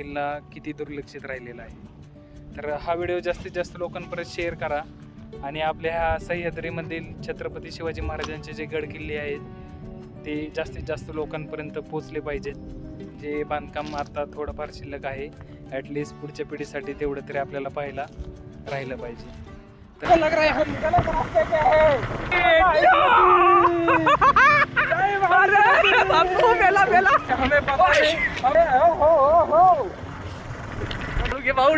किल्ला किती दुर्लक्षित राहिलेला आहे. तर हा व्हिडिओ जास्तीत जास्त लोकांपर्यंत शेअर करा आणि आपल्या ह्या सह्याद्रीमधील छत्रपती शिवाजी महाराजांचे जे गड किल्ले आहेत ते जास्तीत जास्त लोकांपर्यंत पोचले पाहिजेत. जे बांधकाम आता थोडंफार शिल्लक आहे ॲटलिस्ट पुढच्या पिढीसाठी तेवढं तरी आपल्याला पाहायला राहिलं पाहिजे. लग रहा है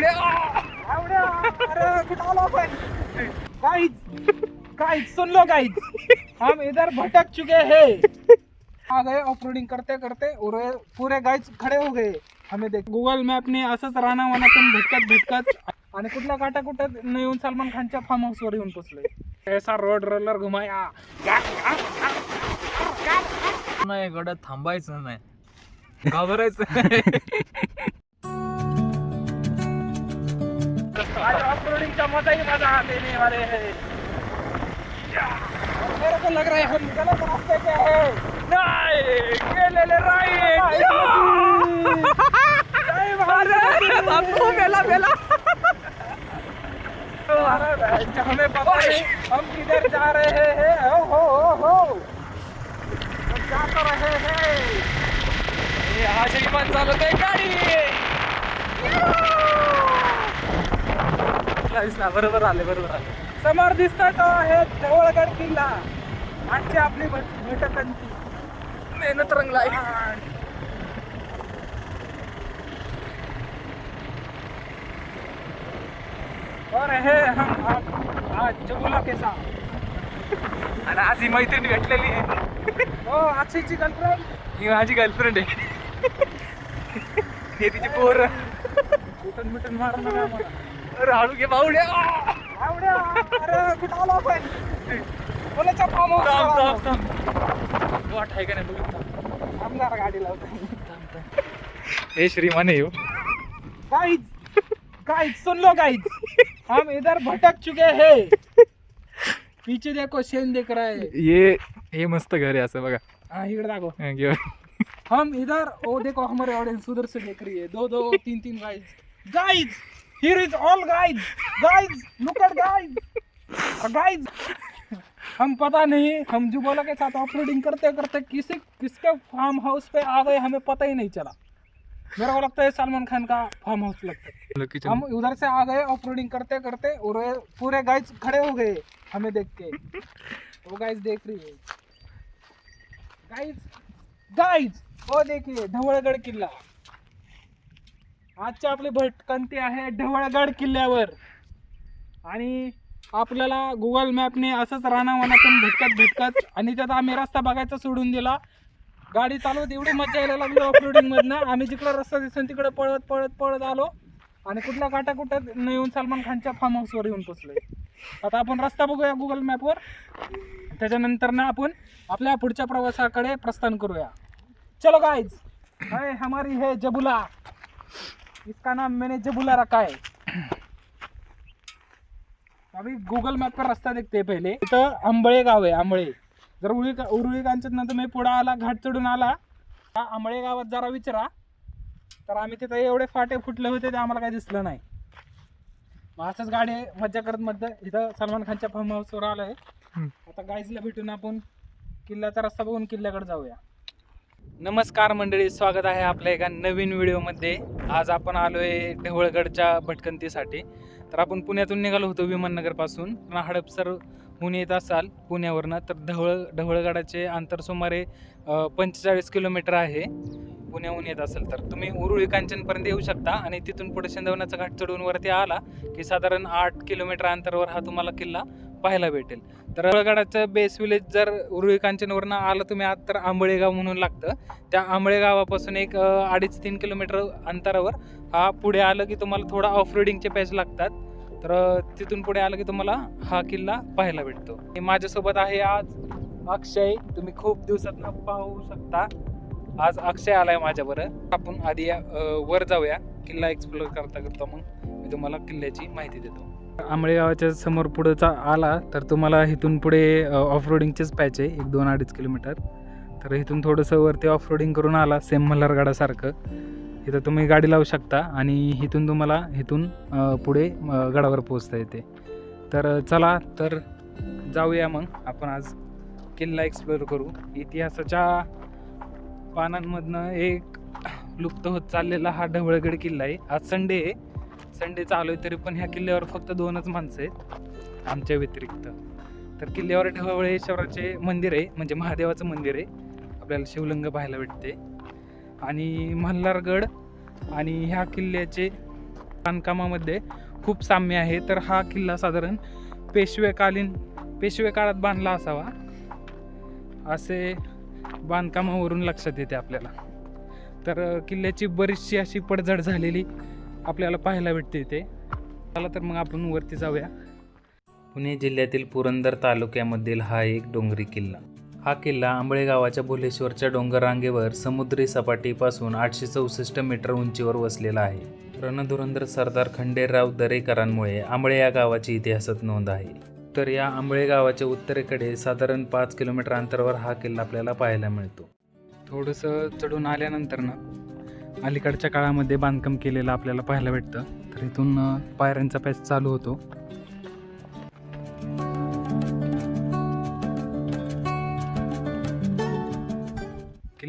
हम गाइस सुन लो गाइस हम इधर भटक चुके हैं. आ गए ऑफरोडिंग करते करते और पूरे गाइस खड़े हो गए. हमें देख गुगल मॅप ने असंच वाना वनातून भटकत भटकत. आणि कुठल्या काटा कुठं न येऊन सलमान खानच्या फार्म हाऊस वर येऊन पोचलोय ऐसा रोड रोलर घुमाया. नाही गड थांबायचं नाही. घाबरायचं मजा ही मजा हैं. मेरे को लग रहा है हम गलत रास्ते पे हैं हमें पता नहीं हम किधर जा रहे हैं हो? हो हो हो हम जा तो रहे हैं। हा श्रीमान चालवत आहे गाडी. बरोबर आले बरोबर आले. समोर दिसतोय तो आहे जवळगड किल्ला. आजची आपली भट- भटकंती. मेहनत रंगलाय और है हम आज आज जबुला के साथ आणि आज ही मैत्रीण भेटलेली आहे हो अक्षयची गर्लफ्रेंड ही माझी गर्लफ्रेंड आहे. हे तिची पोर. मिटून मार नका मला अरे हळू घे बावड्या अरे कुठं आलो आपण? थांब थांब थांब. वाट आहे का नाही बघित थांब. आमदार गाडी लावतो हे श्रीमान हो. गाइस गाइस सुन लो गाइस हम इधर भटक चुके हैं. पीछे देखो शेन दिख रहा है. ये हे मस्त घर आहे असं बघा. हाँ इधर देखो हा, घेऊ. हम इधर ओ देखो हमारे ऑडियंस उधर से देख रही है. दो दो तीन तीन guys guys here is all guys guys look at guys guys हम पता नहीं हम जुबोला के साथ ऑफरोडिंग करते करते किसी किसके फार्म हाउस पे आ गए हमें पता ही नहीं चला। मेरे को लगता है सलमान खान का फार्म हाउस लगता है। हम उधर से आ गए ऑफरोडिंग करते करते और पूरे गाइस खड़े हो गए हमें देख के। वो गाइस देख रही है। गाइस गाइस वो देखिए ढवळगड किल्ला आजची आपली भटकंती आहे ढवळगड किल्ल्यावर. आणि आपल्याला गुगल मॅपने असंच रानावनातून भटकत भटकत आणि त्यात आम्ही रस्ता बघायचा सोडून दिला. गाडी चालवत एवढी मजा यायला लागली ऑफरोडिंगमधनं आम्ही जिकडं रस्ता दिसून तिकडे पळत पळत पळत आलो. आणि कुठल्या काटा कुठं न येऊन सलमान खानच्या फार्म हाऊसवर येऊन पोचलोय आता आपण रस्ता बघूया गुगल मॅपवर त्याच्यानंतर ना आपण आपल्या पुढच्या प्रवासाकडे प्रस्थान करूया. चलो गाईज हाय हमारी है जबुला. इसका नाम मैंने जबुला रखा है। अभी गूगल मॅप पर रस्ता देखते हैं पहिले। इथं आंबळे गाव आहे आंबळे. जर उरुळी उरुळी कांचत नंतर मी पुढे आला घाट चढून आला त्या आंबळे गावात जरा विचारा. तर आम्ही तिथं एवढे फाटे फुटले होते ते आम्हाला काही दिसलं नाही. मग असंच गाडी मज्जा करत मध्ये इथं सलमान खानच्या फार्म हाऊसवर आलो आहे. आता गाईजला भेटून आपण किल्ल्याचा रस्ता बघून किल्ल्याकडे जाऊया. नमस्कार मंडळी स्वागत आहे आपल्या एका नवीन व्हिडिओमध्ये. आज आपण आलो आहे ढवळगडच्या भटकंतीसाठी. तर आपण पुण्यातून निघालो होतो विमाननगरपासून. पुन्हा हडपसर पुणे येत असाल पुण्यावरनं तर ढवळ ढवळगडाचे अंतर सुमारे पंचेचाळीस किलोमीटर आहे. पुण्याहून येत असेल तर. तुम्ही उरुळी कांचनपर्यंत येऊ शकता आणि तिथून पुढे शेंदवण्याचा घाट चढून वरती आला की साधारण आठ किलोमीटर अंतरावर हा तुम्हाला किल्ला पाहायला भेटेल. तर ढवळगडाचं बेस विलेज जर उरुळी कांचनवरनं आलं तुम्ही आत तर आंबळेगाव म्हणून लागतं. त्या आंबळे गावापासून एक अडीच तीन किलोमीटर अंतरावर हा पुढे आलं की तुम्हाला थोडा ऑफ रोडिंगचे पॅच लागतात. तर तिथून पुढे आलं की तुम्हाला हा किल्ला पाहायला भेटतो. हे माझ्यासोबत आहे आज अक्षय. तुम्ही खूप दिवसात पाहू शकता. आज अक्षय आलाय माझ्याबरोबर. आपण आधी या, वर जाऊया. किल्ला एक्सप्लोर करता करता मग मी तुम्हाला किल्ल्याची माहिती देतो. आंबळे गावाच्या समोर पुढेचा आला तर तुम्हाला इथून पुढे ऑफ रोडिंगचेच पॅच आहे एक दोन अडीच किलोमीटर. तर इथून थोडंसं वरती ऑफ रोडिंग करून आला सेम मल्हारगडासारखं. इथं तुम्ही गाडी लावू शकता आणि इथून तुम्हाला इथून पुढे गडावर पोहोचता येते. तर चला तर जाऊया मग. आपण आज किल्ला एक्सप्लोअर करू. इतिहासाच्या पानांमधनं एक लुप्त होत चाललेला हा ढवळगड किल्ला आहे. आज संडे आहे. संडे चालू आहे तरी पण ह्या किल्ल्यावर फक्त दोनच माणसं आहेत आमच्या व्यतिरिक्त. तर किल्ल्यावर ढवळेश्वराचे मंदिर आहे म्हणजे महादेवाचं मंदिर आहे. आपल्याला शिवलिंग पाहायला भेटते. आणि मल्हारगड आणि ह्या किल्ल्याचे बांधकामामध्ये खूप साम्य आहे. तर हा किल्ला साधारण पेशवेकालीन पेशवे काळात बांधला असावा. असे बांधकामावरून लक्षात येते आपल्याला. तर किल्ल्याची बरीचशी अशी पडझड झालेली आपल्याला पाहायला भेटते इथे. चला तर मग आपण वरती जाऊया. पुणे जिल्ह्यातील पुरंदर तालुक्यामधील हा एक डोंगरी किल्ला. हा किल्ला आंबळे गावाच्या भुलेश्वरच्या डोंगर रांगेवर समुद्री सपाटीपासून आठशे चौसष्ट मीटर उंचीवर वसलेला आहे. रणधुरंदर सरदार खंडेराव दरेकरांमुळे आंबळे या गावाची इतिहासात नोंद आहे. तर या आंबळे गावाच्या उत्तरेकडे साधारण पाच किलोमीटर अंतरावर हा किल्ला आपल्याला पाहायला मिळतो. थोडंसं चढून आल्यानंतर ना अलीकडच्या काळामध्ये बांधकाम केलेलं आपल्याला पाहायला भेटतं. तर इथून पायऱ्यांचा पॅच चालू होतो.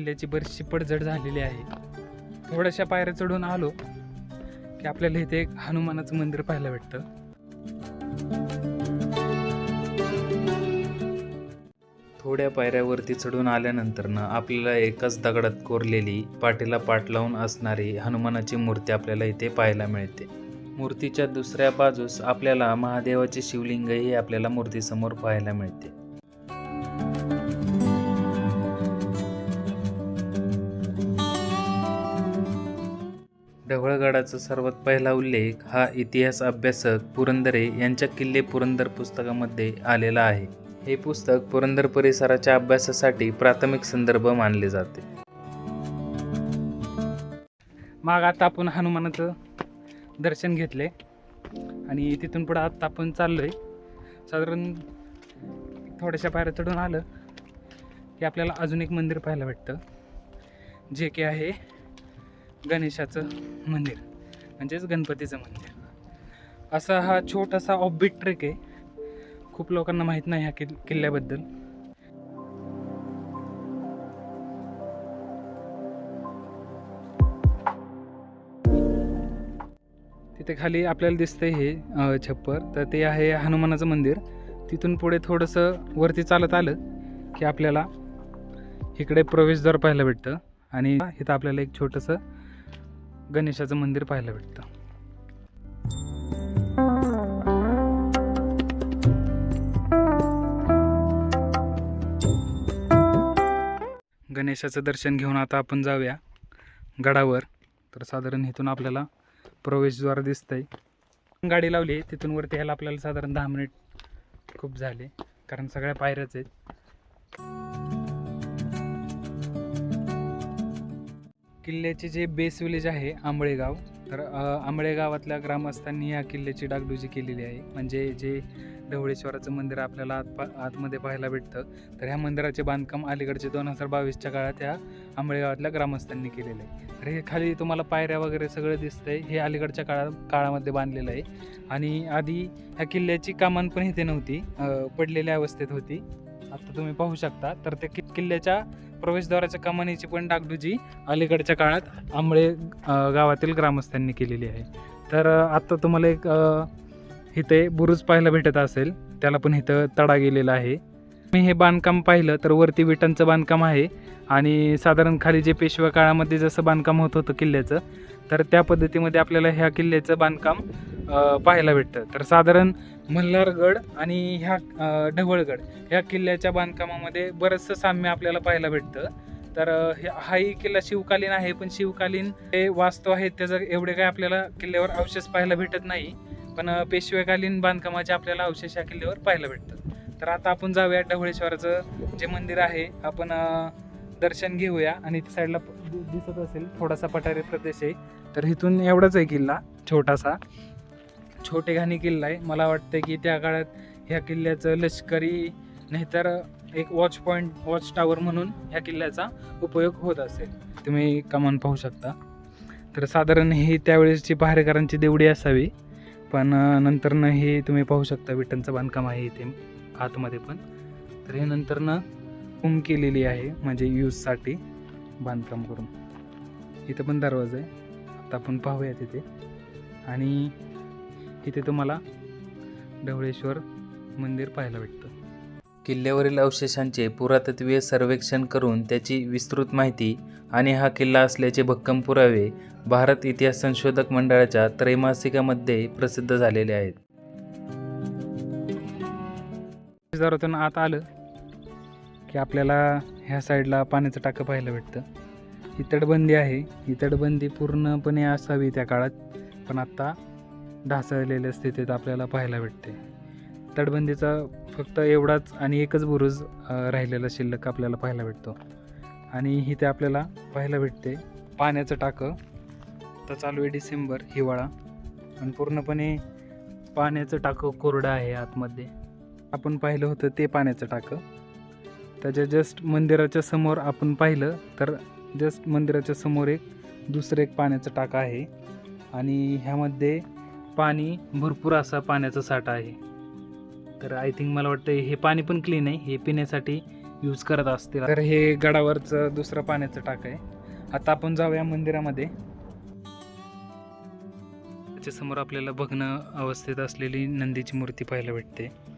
किल्ल्याची बरीचशी पडझड झालेली आहे. थोड्याशा पायऱ्या चढून आलो की आपल्याला इथे एक हनुमानाचं मंदिर पाहायला भेटतं. थोड्या पायऱ्यावरती चढून आल्यानंतरनं आपल्याला एकाच दगडात कोरलेली पाठीला पाठ लावून असणारी हनुमानाची मूर्ती आपल्याला इथे पाहायला मिळते. मूर्तीच्या दुसऱ्या बाजूस आपल्याला महादेवाचे शिवलिंगही आपल्याला मूर्तीसमोर पाहायला मिळते. ढवळगडाचा सर्वात पहिला उल्लेख हा इतिहास अभ्यासक पुरंदरे यांच्या किल्ले पुरंदर पुस्तकामध्ये आलेला आहे. हे पुस्तक पुरंदर परिसराच्या अभ्यासासाठी प्राथमिक संदर्भ मानले जाते. मग आता आपण हनुमानाचं दर्शन घेतले आणि तिथून पुढं आता आपण चाललोय. साधारण थोड्याशा पायऱ्या चढून आलं की आपल्याला अजून एक मंदिर पाहायला भेटतं. जे की आहे गणेशाचं मंदिर म्हणजेच गणपतीचं मंदिर. असा हा छोटासा ऑफबीट ट्रेक आहे. खूप लोकांना माहीत नाही ह्या किल किल्ल्याबद्दल. तिथे खाली आपल्याला दिसतंय हे छप्पर. तर ते आहे हनुमानाचं मंदिर. तिथून पुढे थोडंसं वरती चालत आलं की आपल्याला इकडे प्रवेशद्वार पाहायला भेटतं. आणि इथं आपल्याला एक छोटंसं गणेशाचं मंदिर पाहायला भेटतं. गणेशाचं दर्शन घेऊन आता आपण जाऊया गडावर. तर साधारण इथून आपल्याला प्रवेशद्वार दिसतंय. गाडी लावली तिथून वरती यायला आपल्याला साधारण दहा मिनिट खूप झाले कारण सगळ्या पायऱ्याच आहेत. किल्ल्याचे जे बेस विलेज आहे आंबळेगाव तर आंबळेगावातल्या ग्रामस्थांनी या किल्ल्याची डागडुजी केलेली आहे. म्हणजे जे ढवळेश्वराचं मंदिर आपल्याला आत पा आतमध्ये पाहायला भेटतं तर ह्या मंदिराचे बांधकाम अलीकडचे दोन हजार बावीसच्या काळात ह्या आंबळेगावातल्या ग्रामस्थांनी केलेलं आहे. तर हे खाली तुम्हाला पायऱ्या वगैरे सगळं दिसतंय हे अलीकडच्या काळा काळामध्ये बांधलेलं आहे. आणि आधी ह्या किल्ल्याची कामान पण इथे नव्हती पडलेल्या अवस्थेत होती. आता तुम्ही पाहू शकता तर त्या कि- किल्ल्याच्या प्रवेशद्वाराच्या कमानीची पण डागडुजी अलीकडच्या काळात आंबळे गावातील ग्रामस्थांनी केलेली आहे. तर आत्ता तुम्हाला एक इथे बुरुज पाहायला भेटत असेल त्याला पण इथं तडा गेलेला आहे. मी हे बांधकाम पाहिलं तर वरती विटांचं बांधकाम आहे आणि साधारण खाली जे पेशवा काळामध्ये जसं बांधकाम होत होतं किल्ल्याचं तर त्या पद्धतीमध्ये आपल्याला ह्या किल्ल्याचं बांधकाम पाहायला भेटतं. तर साधारण मल्हारगड आणि ह्या ढवळगड ह्या किल्ल्याच्या बांधकामामध्ये बरंचसं साम्य आपल्याला पाहायला भेटतं. तर हाही किल्ला शिवकालीन आहे पण शिवकालीन हे वास्तव आहेत त्याचं एवढे काय आपल्याला किल्ल्यावर अवशेष पाहायला भेटत नाही. पण पेशवेकालीन बांधकामाचे आपल्याला अवशेष या किल्ल्यावर पाहायला भेटतात. तर आता आपण जाऊया ढवळेश्वराचं जे मंदिर आहे आपण दर्शन घेऊया. आणि साईडला दि- दिसत असेल थोडासा पठारी प्रदेश आहे. तर इथून एवढाच आहे किल्ला छोटासा. छोटे घाणी किल्ला आहे. मला वाटतं की त्या काळात ह्या किल्ल्याचं लष्करी नाहीतर एक वॉच पॉईंट वॉच टावर म्हणून ह्या किल्ल्याचा उपयोग होत असेल. तुम्ही कमान पाहू शकता. तर साधारण ही त्यावेळेसची पहारेकरांची देवडी असावी. पण नंतरनं हे तुम्ही पाहू शकता. विटांचं बांधकाम आहे इथे आतमध्ये पण. तर हे नंतरनं उम केलेली आहे म्हणजे यूजसाठी बांधकाम करून. इथं पण दरवाजा आहे. आता आपण पाहूया तिथे. आणि इथे तुम्हाला ढवळेश्वर मंदिर पाहायला भेटतं. किल्ल्यावरील अवशेषांचे पुरातत्वीय सर्वेक्षण करून त्याची विस्तृत माहिती आणि हा किल्ला असल्याचे भक्कम पुरावे भारत इतिहास संशोधक मंडळाच्या त्रैमासिकामध्ये प्रसिद्ध झालेले आहेत. दारातून आत आलं की आपल्याला ह्या साईडला पाण्याचं टाकं पाहायला भेटतं. ही तटबंदी आहे. ही तटबंदी पूर्णपणे असावी त्या काळात. पण आत्ता ढासळलेल्या स्थितीत आपल्याला पाहायला भेटते. तटबंदीचा फक्त एवढाच आणि एकच बुरुज राहिलेला शिल्लक आपल्याला पाहायला भेटतो. आणि इथे आपल्याला पाहायला भेटते पाण्याचं टाकं. तर चालू आहे डिसेंबर हिवाळा. आणि पूर्णपणे पाण्याचं टाकं कोरडं आहे आतमध्ये. आपण पाहिलं होतं ते पाण्याचं टाकं. त्याच्या जस्ट मंदिराच्या समोर आपण पाहिलं तर जस्ट मंदिराच्या समोर एक दुसरं एक पाण्याचं टाकं आहे. आणि ह्यामध्ये पाणी भरपूर असा पाण्याचा साठा आहे. तर आय थिंक मला वाटतं हे पाणी पण क्लीन आहे. हे पिण्यासाठी यूज करत असतील. तर हे गडावरचं दुसरं पाण्याचं टाक आहे. आता आपण जाऊया मंदिरामध्ये. त्याच्यासमोर आपल्याला बघणं अवस्थेत असलेली नंदीची मूर्ती पाहायला भेटते.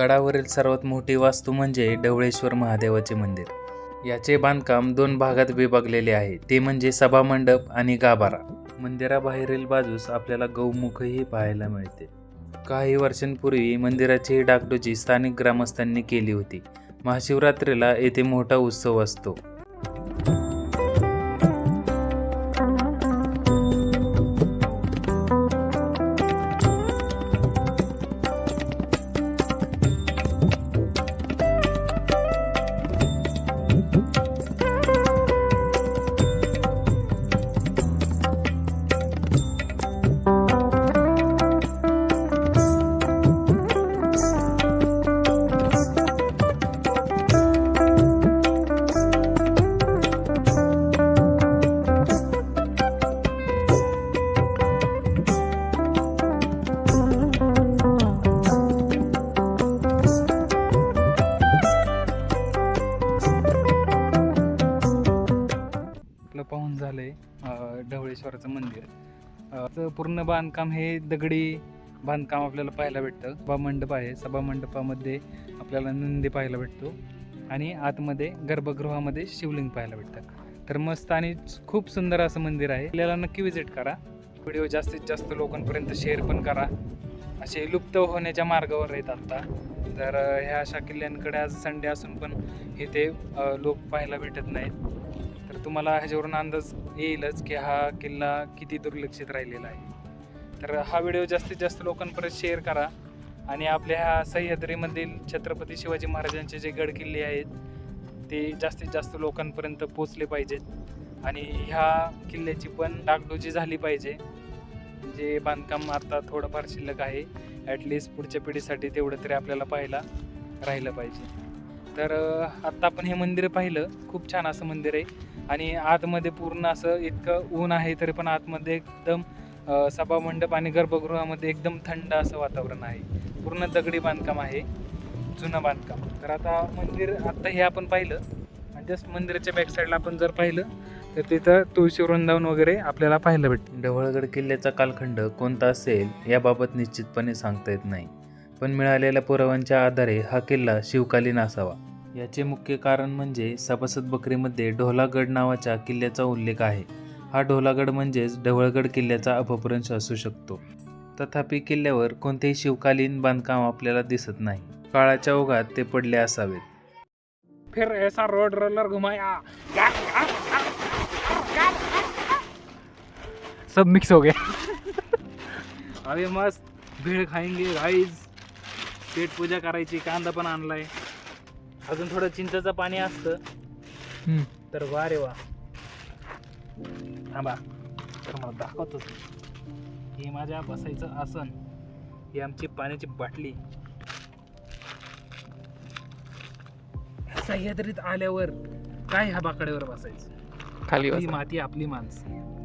गडावरील सर्वात मोठी वास्तू म्हणजे ढवळेश्वर महादेवाचे मंदिर. याचे बांधकाम दोन भागात विभागलेले आहे. ते म्हणजे सभामंडप आणि गाभारा. मंदिराबाहेरील बाजूस आपल्याला गौमुखही पाहायला मिळते. काही वर्षांपूर्वी मंदिराची डागडुजी स्थानिक ग्रामस्थांनी केली होती. महाशिवरात्रीला येथे मोठा उत्सव असतो. अं, मंदिर पूर्ण बांधकाम हे दगडी बांधकाम आपल्याला पाहायला भेटतं. सभा मंडप आहे. सभा मंडपामध्ये आपल्याला नंदी पाहायला भेटतो आणि आतमध्ये गर्भगृहामध्ये शिवलिंग पाहायला भेटतं. तर मस्त आणि खूप सुंदर असं मंदिर आहे. आपल्याला नक्की विजिट करा. व्हिडिओ जास्तीत जास्त लोकांपर्यंत शेअर पण करा. असे लुप्त होण्याच्या मार्गावर आहेत आत्ता तर ह्या अशा किल्ल्यांकडे आज संडे असून पण इथे लोक पाहायला भेटत नाहीत. तर तुम्हाला ह्याच्यावरून अंदाज येईलच की हा किल्ला किती दुर्लक्षित राहिलेला आहे. तर हा व्हिडिओ जास्तीत जास्त लोकांपर्यंत शेअर करा आणि आपल्या ह्या सह्याद्रीमधील छत्रपती शिवाजी महाराजांचे जे गड किल्ले आहेत ते जास्तीत जास्त लोकांपर्यंत पोचले पाहिजेत. आणि ह्या किल्ल्याची पण डागडुजी झाली पाहिजे. जे बांधकाम आता थोडंफार शिल्लक आहे ॲटलिस्ट पुढच्या पिढीसाठी तेवढं तरी आपल्याला पाहायला राहिलं पाहिजे. तर आत्ता आपण हे मंदिर पाहिलं. खूप छान असं मंदिर आहे. आणि आतमध्ये पूर्ण असं इतकं ऊन आहे तरी पण आतमध्ये एकदम सभामंडप आणि गर्भगृहामध्ये एकदम थंड असं वातावरण आहे. पूर्ण दगडी बांधकाम आहे. जुनं बांधकाम. तर आता मंदिर आत्ता हे आपण पाहिलं. आणि जस्ट मंदिराच्या बॅक साईडला आपण जर पाहिलं तर तिथं तुळशी वृंदावन वगैरे आपल्याला पाहायला भेटतं. ढवळगड किल्ल्याचा कालखंड कोणता असेल याबाबत निश्चितपणे सांगता येत नाही. पण मिळालेल्या पुराव्यांच्या आधारे हा किल्ला शिवकालीन असावा. याचे मुख्य कारण म्हणजे सभासद बकरीमध्ये ढोलागड नावाच्या किल्ल्याचा उल्लेख आहे. हा ढोलागड म्हणजेच ढवळगड किल्ल्याचा अपभ्रंश असू शकतो. तथापि किल्ल्यावर कोणतेही शिवकालीन बांधकाम आपल्याला दिसत नाही. काळाच्या ओघात ते पडले असावेत. फिर ऐसा रोड रोलर घुमाया. सब मिक्स हो गया. अभी मस्त. भेळ खाएंगे गाईज पेट पूजा करायची कांदा पण आणलाय. अजून थोडं चिंचेचं पाणी असतं. तर वा रे वा. थांबा. तर मला दाखवतोच हे माझ्या बसायचं आसन. ही आमची पाण्याची बाटली. सह्याद्रीत आल्यावर काय ह्या बाकड्यावर बसायचं? खाली ही माती आपली माणसं.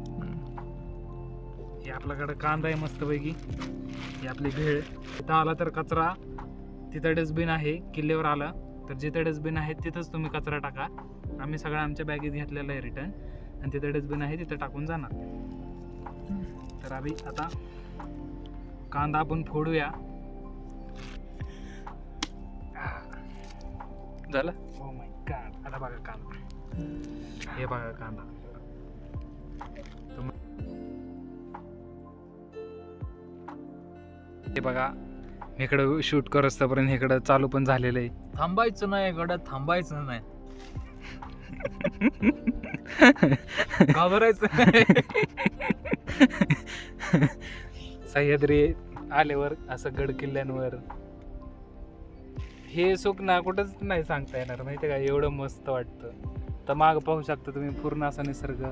हे आपल्याकडे कांदा आहे मस्तपैकी. ही आपली भेळ. तिथं आला तर कचरा. तिथं डस्टबिन आहे किल्ल्यावर आला तर जिथं डस्टबिन आहे तिथंच तुम्ही कचरा टाका. आम्ही सगळं आमच्या बॅगेत घेतलेलं आहे रिटर्न आणि तिथं डस्टबिन आहे तिथं टाकून जाणार. तर आम्ही आता कांदा आपण फोडूया. झालं? हो माय गॉड आता बघा कांदा. हे बघा कांदा. हे बघा. इकडं शूट कर असतापर्यंत इकडं चालू पण झालेलं आहे. थांबायचं नाही गड्या थांबायचं नाही. घाबरायचं सह्याद्री आल्यावर असं गड किल्ल्यांवर. हे सुख ना कुठंच नाही सांगता येणार माहिती का? एवढं मस्त वाटतं. तर माग पाहू शकता तुम्ही पूर्ण असा निसर्ग.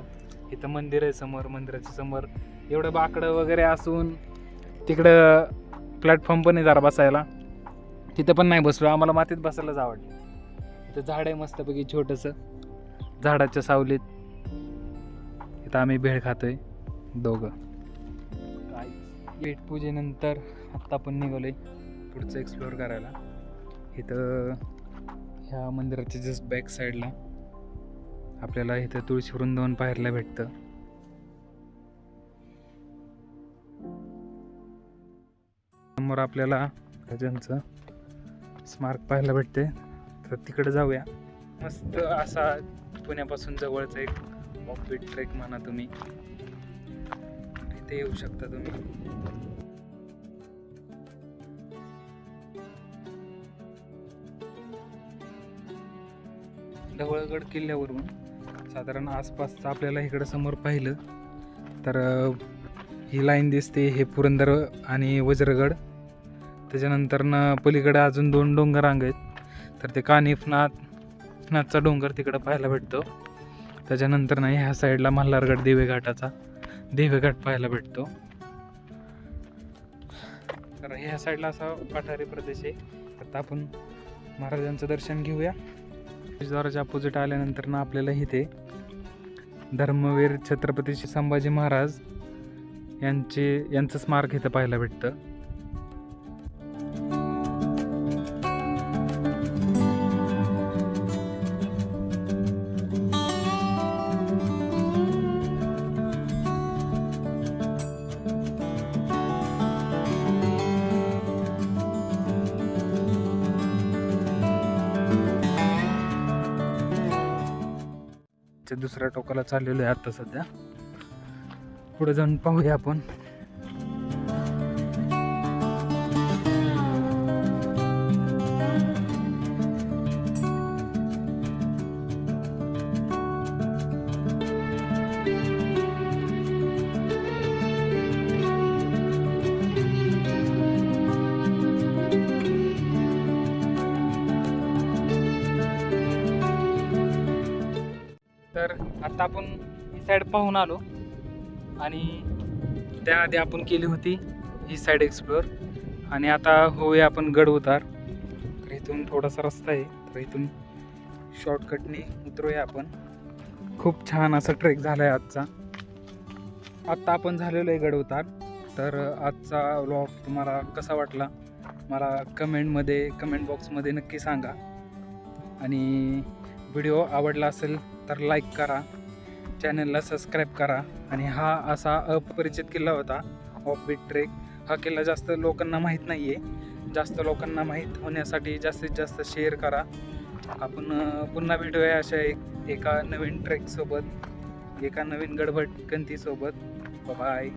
इथं मंदिर आहे समोर मंदिराच्या समोर. एवढं बाकडं वगैरे असून तिकडं प्लॅटफॉर्म पण आहे जरा बसायला. तिथं पण नाही बसलो. आम्हाला मातीत बसायलाच आवडलं इथं झाड आहे मस्तपैकी छोटंसं. झाडाच्या सावलीत. इथं आम्ही भेळ खातोय. दोघं. काय पेटपूजेनंतर आत्ता आपण आहे पुढचं एक्सप्लोअर करायला. इथं ह्या मंदिराच्या जस्ट बॅक साईडला आपल्याला इथं तुळशी वृंदावन पाहायला भेटतं. समोर आपल्याला गजांचं स्मारक पाहायला भेटते. तर तिकडे जाऊया. मस्त असा पुण्यापासून जवळचा एक ऑफबीट ट्रेक म्हणा तुम्ही. इथे येऊ शकता तुम्ही. ढवळगड किल्ल्यावरून साधारण आसपासचं आपल्याला इकडं समोर पाहिलं. तर ही लाईन दिसते हे पुरंदर आणि वज्रगड. त्याच्यानंतरनं पलीकडे अजून दोन डोंगर रांग आहेत. तर ते कानिफनाथ नाथचा डोंगर तिकडं पाहायला भेटतो. त्याच्यानंतर नाही ह्या साईडला मल्हारगड देवे घाटाचा पाहायला भेटतो. तर ह्या साईडला असा पठारी प्रदेश आहे. आता आपण महाराजांचं दर्शन घेऊया. द्वाराच्या अपोजिट आल्यानंतर ना आपल्याला इथे धर्मवीर छत्रपती संभाजी महाराज यांचे यांचं स्मारक इथं पाहायला भेटतं. दुसऱ्या टोकाला चाललेलो आहे आता सध्या. पुढे जाऊन पाहूया आपण. आत्ता आपण ही साईड पाहून आलो. आणि त्याआधी आपण केली होती ही साईड एक्सप्लोअर आणि आता होऊया आपण गड उतार. तर इथून थोडासा रस्ता आहे. तर इथून शॉर्टकटने उतरूया आपण. खूप छान असा ट्रेक झाला आहे आजचा. आत्ता आपण झालेलो आहे गड उतार. तर आजचा व्लॉग तुम्हाला कसा वाटला? मला कमेंटमध्ये कमेंट बॉक्समध्ये नक्की सांगा. आणि व्हिडिओ आवडला असेल तर लाईक करा. चॅनलला सबस्क्राईब करा. आणि हा असा अपरिचित किल्ला होता ऑफबीट ट्रेक हा किल्ला जास्त लोकांना माहीत नाही आहे जास्त लोकांना माहीत होण्यासाठी जास्तीत जास्त शेअर करा. आपण पुन्हा भेटूया अशा एक एका नवीन ट्रेकसोबत एका नवीन गडबड गंतीसोबत बाय